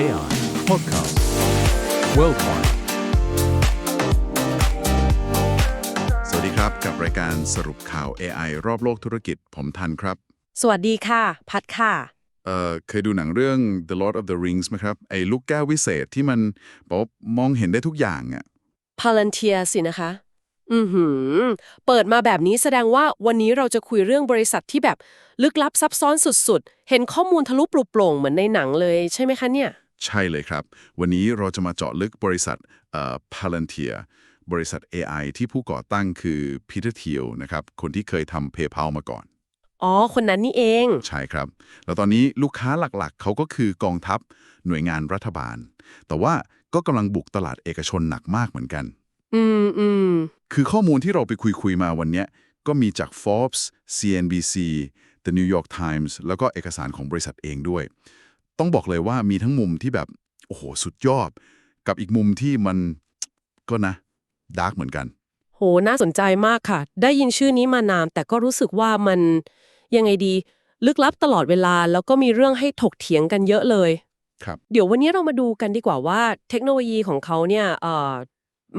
AI Podcast Worldwide สวัสดีครับกับรายการสรุปข่าว AI รอบโลกธุรกิจผมทันครับ สวัสดีค่ะ พัดค่ะ เอ่อเคยดูหนังเรื่อง The Lord of the Rings ไหมครับ ไอ้ลูกแก้ววิเศษที่มันบอกว่ามองเห็นได้ทุกอย่างอะพาลันเทียสินะคะ อือหือ เปิดมาแบบนี้แสดงว่าวันนี้เราจะคุยเรื่องบริษัทที่แบบ ลึกลับซับซ้อนสุดๆ เห็นข้อมูลทะลุปลุกโปร่งเหมือนในหนังเลยใช่ไหมคะเนี่ย ใช่เลยครับ วันนี้เราจะมาเจาะลึกบริษัทเอ่อ Palantir บริษัท AI ที่ผู้ก่อตั้งคือ Peter Thiel นะครับ คนที่เคยทำ PayPal มาก่อน อ๋อ คนนั้นนี่เอง ใช่ครับ แล้วตอนนี้ลูกค้าหลักๆ เขาก็คือกองทัพหน่วยงานรัฐบาล แต่ว่าก็กำลังบุกตลาดเอกชนหนักมากเหมือนกัน อืมอืมคือข้อมูลที่เราไปคุยคุยๆมาวันเนี้ยก็มีจาก Forbes CNBC The New York Times แล้วก็เอกสารของบริษัทเองด้วย ต้องบอกเลยว่ามีทั้งมุมที่แบบ โอ้โห สุดยอด กับอีกมุมที่มันก็นะดาร์กเหมือนกัน โห น่าสนใจมากค่ะ ได้ยินชื่อนี้มานาน แต่ก็รู้สึกว่ามันยังไงดี ลึกลับตลอดเวลา แล้วก็มีเรื่องให้ถกเถียงกันเยอะเลยครับเดี๋ยววันนี้เรามาดูกันดีกว่าว่าเทคโนโลยีของเขาเนี่ยเอ่อ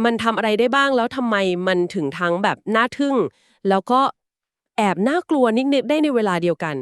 มันทำอะไรได้บ้างแล้วทำไมมันถึงทั้งแบบน่าทึ่ง แล้วก็แอบน่ากลัวนิดๆได้ในเวลาเดียวกัน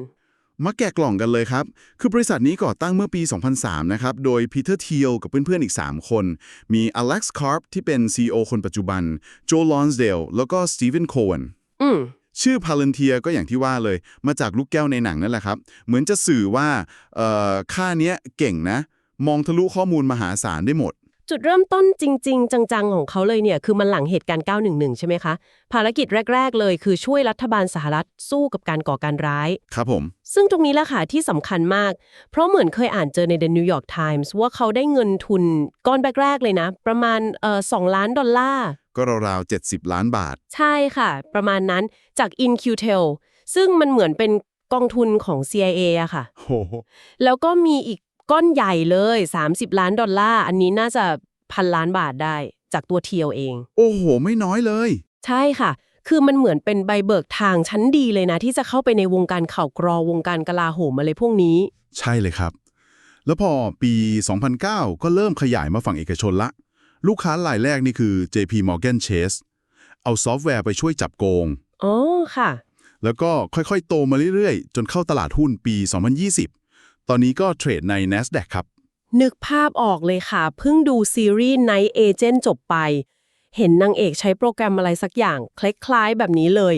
มาแกะกล่องกันเลยครับ คือบริษัทนี้ก่อตั้งเมื่อปี 2003 นะครับ โดย Peter Thiel กับเพื่อนๆ อีก 3 คน มี Alex Karp ที่เป็น CEO คนปัจจุบัน Joe Lonsdale แล้วก็ Stephen Cohen อืมชื่อ Palantir ก็อย่างที่ว่าเลย มาจากลูกแก้วในหนังนั่นแหละครับ เหมือนจะสื่อว่าเอ่อค่าเนี้ยเก่งนะ มองทะลุข้อมูลมหาศาลได้หมด จุดเริ่มต้นจริง ๆ จังๆ ของเขาเลยเนี่ย คือมันหลังเหตุการณ์ 911 ใช่ไหมคะ ภารกิจแรก ๆ เลยคือช่วยรัฐบาลสหรัฐสู้กับการก่อการร้าย ครับผม ซึ่งตรงนี้แหละค่ะที่สำคัญมาก เพราะเหมือนเคยอ่านเจอใน The New York Times ว่าเขาได้เงินทุนก้อนแรกๆเลยนะ ประมาณเอ่อ2ล้านดอลลาร์ ก็ราวๆ70 ล้านบาท ใช่ค่ะ ประมาณนั้นจาก InQtel ซึ่งมันเหมือนเป็นกองทุนของ CIA อะค่ะ โห แล้วก็มีอีกก้อนใหญ่เลย 30 ล้านดอลลาร์ อันนี้น่าจะ พันล้านบาทได้จากตัวเทียวเอง โอ้โห ไม่น้อยเลย ใช่ค่ะ คือมันเหมือนเป็นใบเบิกทางชั้นดีเลยนะ ที่จะเข้าไปในวงการข่าวกรองวงการกลาโหมอะไรพวกนี้ ใช่เลยครับ แล้วพอปี 2009 ก็เริ่มขยายมาฝั่งเอกชนละ ลูกค้ารายแรกนี่คือ JP Morgan Chase เอาซอฟต์แวร์ไปช่วยจับโกง อ๋อ ค่ะ แล้วก็ค่อยๆ โตมาเรื่อยๆ จนเข้าตลาดหุ้นปี 2020 ตอนนี้ก็เทรดใน NASDAQ ครับ นึกภาพออกเลยค่ะ เพิ่งดูซีรีส์ Night Agent จบไป เห็นนางเอกใช้โปรแกรมอะไรสักอย่าง คล้ายๆแบบนี้เลย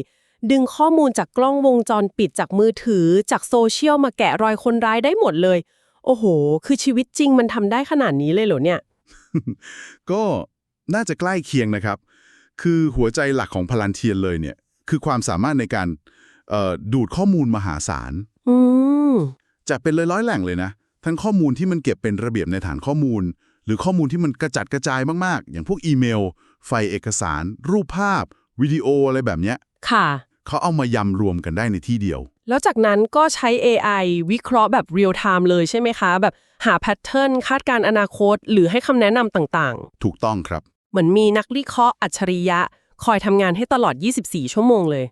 ดึงข้อมูลจากกล้องวงจรปิดจากมือถือ จากโซเชียลมาแกะรอยคนร้ายได้หมดเลย โอ้โห คือชีวิตจริงมันทำได้ขนาดนี้เลยเหรอเนี่ย ก็น่าจะใกล้เคียงนะครับ คือหัวใจหลักของพลันเทียนเลยเนี่ย คือความสามารถในการเอ่อดูดข้อมูลมหาศาลอืมจากเป็นร้อยๆแหล่งเลยนะ ทั้งข้อมูลที่มันเก็บเป็นระเบียบในฐานข้อมูล หรือข้อมูลที่มันกระจัดกระจายมากๆ อย่างพวกอีเมล ไฟล์เอกสาร รูปภาพ วิดีโออะไรแบบเนี้ยค่ะ เขาเอามายำรวมกันได้ในที่เดียว แล้วจากนั้นก็ใช้ AI วิเคราะห์แบบเรียลไทม์เลยใช่ไหมคะ แบบหาแพทเทิร์นคาดการณ์อนาคต หรือให้คำแนะนำต่างถูกต้องครับ ๆ เหมือนมีนักวิเคราะห์อัจฉริยะ คอยทำงานให้ตลอด 24 ชั่วโมงเลย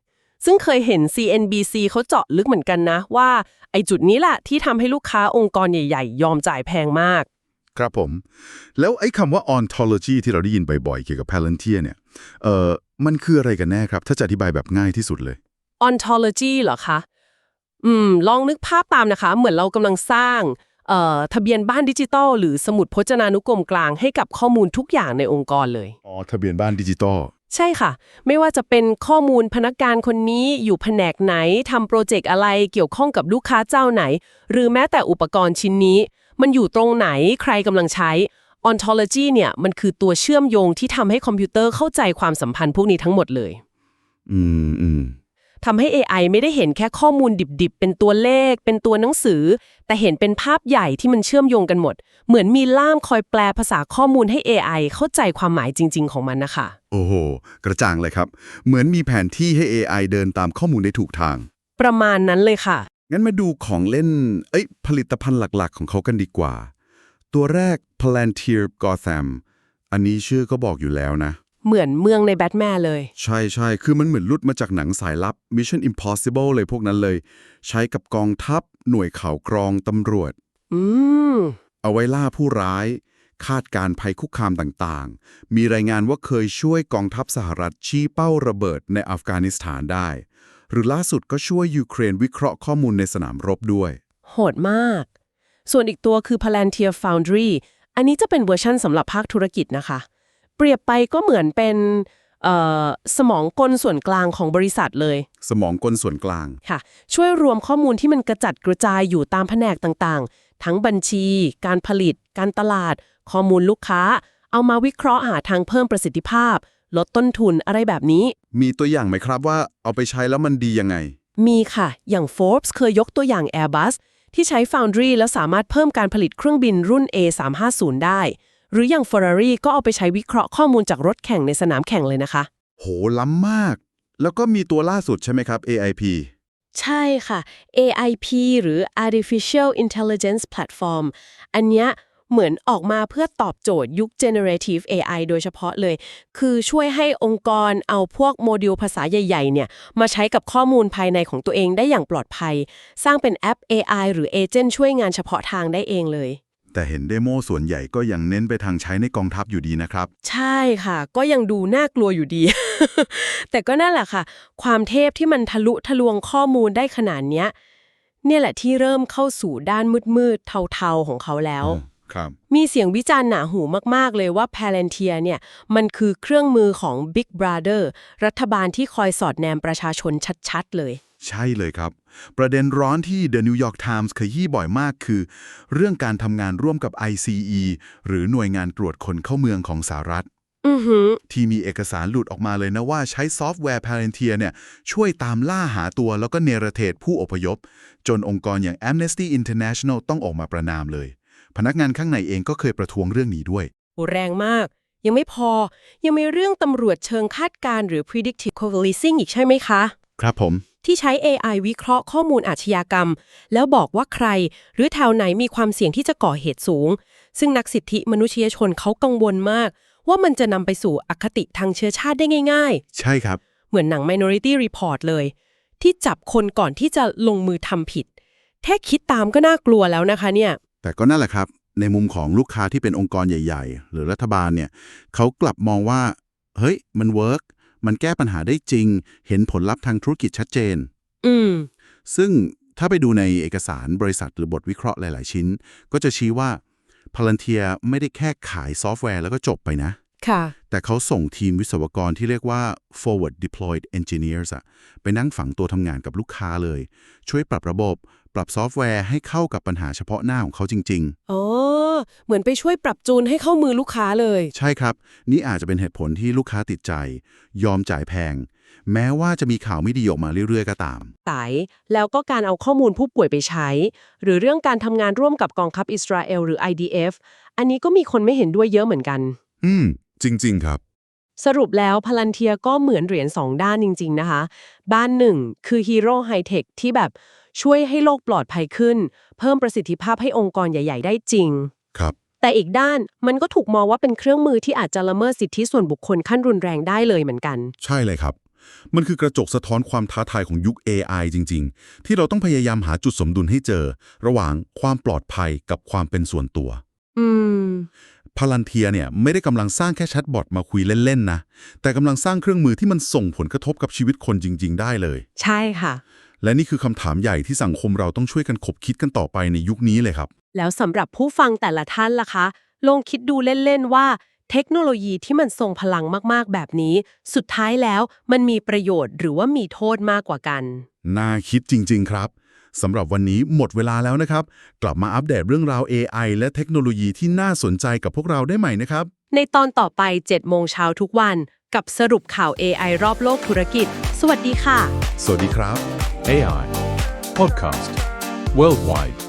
ซึ่งเคยเห็น CNBC เขาเจาะลึกเหมือนกันนะ ว่าไอ้จุดนี้แหละที่ทำให้ลูกค้าองค์กรใหญ่ๆ ยอมจ่ายแพงมาก ครับผม แล้วไอ้คำว่า ontology ที่เราได้ยินบ่อยๆ เกี่ยวกับ Palantir เนี่ยเอ่อมันคืออะไรกันแน่ครับ ถ้าจะอธิบายแบบง่ายที่สุดเลย ontology เหรอคะ อืม ลองนึกภาพตามนะคะ เหมือนเรากำลังสร้างเอ่อทะเบียนบ้านดิจิตอลหรือสมุดพจนานุกรมกลางให้กับข้อมูลทุกอย่างในองค์กรเลย อ๋อ ทะเบียนบ้านดิจิตอล ใช่ค่ะ ไม่ว่าจะเป็นข้อมูลพนักงานคนนี้อยู่แผนกไหนทำโปรเจกต์อะไรเกี่ยวข้องกับลูกค้าเจ้าไหน หรือแม้แต่อุปกรณ์ชิ้นนี้ มันอยู่ตรงไหนใครกำลังใช้ ontology เนี่ยมันคือตัวเชื่อมโยงที่ทำให้คอมพิวเตอร์เข้าใจความสัมพันธ์พวกนี้ทั้งหมดเลย อืมอืม ทำให้ AI ไม่ได้เห็นแค่ข้อมูลดิบๆ เป็นตัวเลข เป็นตัวหนังสือ แต่เห็นเป็นภาพใหญ่ที่มันเชื่อมโยงกันหมด เหมือนมีล่ามคอยแปลภาษาข้อมูลให้ AI เข้าใจความหมายจริง ๆ ของมันนะคะ โอ้โห กระจ่างเลยครับ เหมือนมีแผนที่ให้ AI เดินตามข้อมูลได้ถูกทาง ประมาณนั้นเลยค่ะ งั้นมาดูของเล่น เอ้ย ผลิตภัณฑ์หลักๆ ของเขากันดีกว่า ตัวแรก Palantir Gotham อันนี้ชื่อก็บอกอยู่แล้วนะ เหมือนเมืองในแบทแมนเลย ใช่ใช่ คือมันเหมือนหลุดมาจากหนังสายลับ Mission Impossible เลยพวกนั้นเลย ใช้กับกองทัพ หน่วยข่าวกรองตำรวจ อืม เอาไว้ล่าผู้ร้าย คาดการณ์ภัยคุกคามต่างๆ มีรายงานว่าเคยช่วยกองทัพสหรัฐชี้เป้าระเบิดในอัฟกานิสถานได้ หรือล่าสุดก็ช่วยยูเครนวิเคราะห์ข้อมูลในสนามรบด้วย โหดมาก ส่วนอีกตัวคือ Palantir Foundry อันนี้จะเป็นเวอร์ชั่นสำหรับภาคธุรกิจนะคะ เปรียบไปก็เหมือนเป็นเอ่อสมองกลส่วนกลางของบริษัทเลย สมองกลส่วนกลางค่ะ ช่วยรวมข้อมูลที่มันกระจัดกระจายอยู่ตามแผนกต่างๆ ทั้งบัญชี การผลิต การตลาด ข้อมูลลูกค้า เอามาวิเคราะห์หาทางเพิ่มประสิทธิภาพ ลดต้นทุนอะไรแบบนี้ มีตัวอย่างไหมครับว่าเอาไปใช้แล้วมันดียังไง มีค่ะ อย่าง Forbes เคยยกตัวอย่าง Airbus ที่ใช้ Foundry แล้วสามารถเพิ่มการผลิตเครื่องบินรุ่น A350 ได้ หรืออย่าง Ferrari ก็เอาไปใช้วิเคราะห์ข้อมูลจากรถแข่งในสนามแข่งเลยนะคะ โห ล้ำมาก แล้วก็มีตัวล่าสุดใช่ไหมครับ AIP ใช่ค่ะ AIP หรือ Artificial Intelligence Platform อันเนี้ยเหมือนออกมาเพื่อตอบโจทย์ยุค Generative AI โดยเฉพาะเลย คือช่วยให้องค์กรเอาพวกโมดูลภาษาใหญ่ ๆ เนี่ย มาใช้กับข้อมูลภายในของตัวเองได้อย่างปลอดภัย สร้างเป็นแอป AI หรือเอเจนต์ช่วยงานเฉพาะทางได้เองเลย แต่เห็นเดโมส่วนใหญ่ก็ยังเน้นไปทางใช้ในกองทัพอยู่ดีนะครับ ใช่ค่ะ ก็ยังดูน่ากลัวอยู่ดี แต่ก็นั่นแหละค่ะ ความเทพที่มันทะลุทะลวงข้อมูลได้ขนาดเนี้ย เนี่ยแหละที่เริ่มเข้าสู่ด้านมืดๆเทาๆของเขาแล้วครับมีเสียงวิจารณ์หนาหูมาก ๆ เลยว่า Palantir เนี่ย มันคือเครื่องมือของ Big Brother รัฐบาลที่คอยสอดแนมประชาชนชัด ๆ เลย ใช่เลยครับ ประเด็นร้อนที่ The New York Times ขยี้บ่อยมากคือ เรื่องการทำงานร่วมกับ ICE หรือหน่วยงานตรวจคนเข้าเมืองของสหรัฐอือหือที่มีเอกสารหลุดออกมาเลยนะว่าใช้ซอฟต์แวร์ Palantir เนี่ยช่วยตามล่าหาตัวแล้วก็เนรเทศผู้อพยพ จนองค์กรอย่าง Amnesty International ต้องออกมาประนามเลย พนักงานข้างในเองก็เคยประท้วงเรื่องนี้ด้วยโหแรงมาก ยังไม่พอ ยังมีเรื่องตำรวจเชิงคาดการณ์หรือ predictive policing อีกใช่ไหมคะ ครับผม ที่ใช้ AI วิเคราะห์ข้อมูลอาชญากรรม แล้วบอกว่าใคร หรือแถวไหนมีความเสี่ยงที่จะก่อเหตุสูง ซึ่งนักสิทธิมนุษยชนเขากังวลมาก ว่ามันจะนำไปสู่อคติทางเชื้อชาติได้ง่ายใช่ครับๆเหมือนหนัง Minority Report เลย ที่จับคนก่อนที่จะลงมือทำผิดแค่คิดตามก็น่ากลัวแล้วนะคะเนี่ย แต่ก็นั่นแหละครับ ในมุมของลูกค้าที่เป็นองค์กรใหญ่ ๆ หรือรัฐบาลเนี่ยเขากลับมองว่า เฮ้ย มันเวิร์ก มันแก้ปัญหาได้จริง เห็นผลลัพธ์ทางธุรกิจชัดเจน อืม ซึ่งถ้าไปดูในเอกสารบริษัทหรือบทวิเคราะห์หลาย ๆ ชิ้น ก็จะชี้ว่า Palantir ไม่ได้แค่ขายซอฟต์แวร์แล้วก็จบไปนะ ค่ะ แต่เขาส่งทีมวิศวกรที่เรียกว่า forward deployed engineers อะไปนั่งฝังตัวทำงานกับลูกค้าเลย ช่วยปรับระบบ ปรับซอฟต์แวร์ให้เข้ากับปัญหาเฉพาะหน้าของเขาจริงอ๋อ เหมือนไปช่วยปรับจูนให้เข้ามือลูกค้าเลยๆใช่ครับ นี่อาจจะเป็นเหตุผลที่ลูกค้าติดใจ ยอมจ่ายแพง แม้ว่าจะมีข่าวไม่ดีออกมาเรื่อยๆ ก็ตามสายแล้วก็การเอาข้อมูลผู้ป่วยไปใช้ หรือเรื่องการทำงานร่วมกับกองทัพอิสราเอลหรือ IDF อันนี้ก็มีคนไม่เห็นด้วยเยอะเหมือนกัน อืม จริง ๆ ครับสรุปแล้วพลันเทียก็เหมือนเหรียญสองด้านจริง ๆ นะคะ ด้านหนึ่งคือฮีโร่ไฮเทคที่แบบ ช่วยให้โลกปลอดภัยขึ้น เพิ่มประสิทธิภาพให้องค์กรใหญ่ ๆ ได้จริง ครับ แต่อีกด้านมันก็ถูกมองว่าเป็นเครื่องมือที่อาจจะละเมิดสิทธิส่วนบุคคลขั้นรุนแรงได้เลยเหมือนกัน ใช่เลยครับ มันคือกระจกสะท้อนความท้าทายของยุค AI จริง ๆ ที่เราต้องพยายามหาจุดสมดุลให้เจอ ระหว่างความปลอดภัยกับความเป็นส่วนตัว อืมพาลันเทียเนี่ยไม่ได้กำลังสร้างแค่แชทบอทมาคุยเล่น ๆ นะ แต่กำลังสร้างเครื่องมือที่มันส่งผลกระทบกับชีวิตคนจริง ๆ ได้เลย ใช่ค่ะ และนี่คือคำถามใหญ่ที่สังคมเราต้องช่วยกันขบคิดกันต่อไปในยุคนี้เลยครับ แล้วสำหรับผู้ฟังแต่ละท่านล่ะคะ ลองคิดดูเล่น ๆ ว่า เทคโนโลยีที่มันทรงพลังมากๆ แบบนี้ สุดท้ายแล้วมันมีประโยชน์หรือว่ามีโทษมากกว่ากัน น่าคิดจริง ๆ ครับสำหรับวันนี้หมดเวลาแล้วนะครับ กลับมาอัปเดตเรื่องราว AI และเทคโนโลยีที่น่าสนใจกับพวกเราได้ใหม่นะครับ ในตอนต่อไป7โมงเช้าทุกวัน กับสรุปข่าว AI รอบโลกธุรกิจ สวัสดีค่ะ สวัสดีครับ AI Podcast Worldwide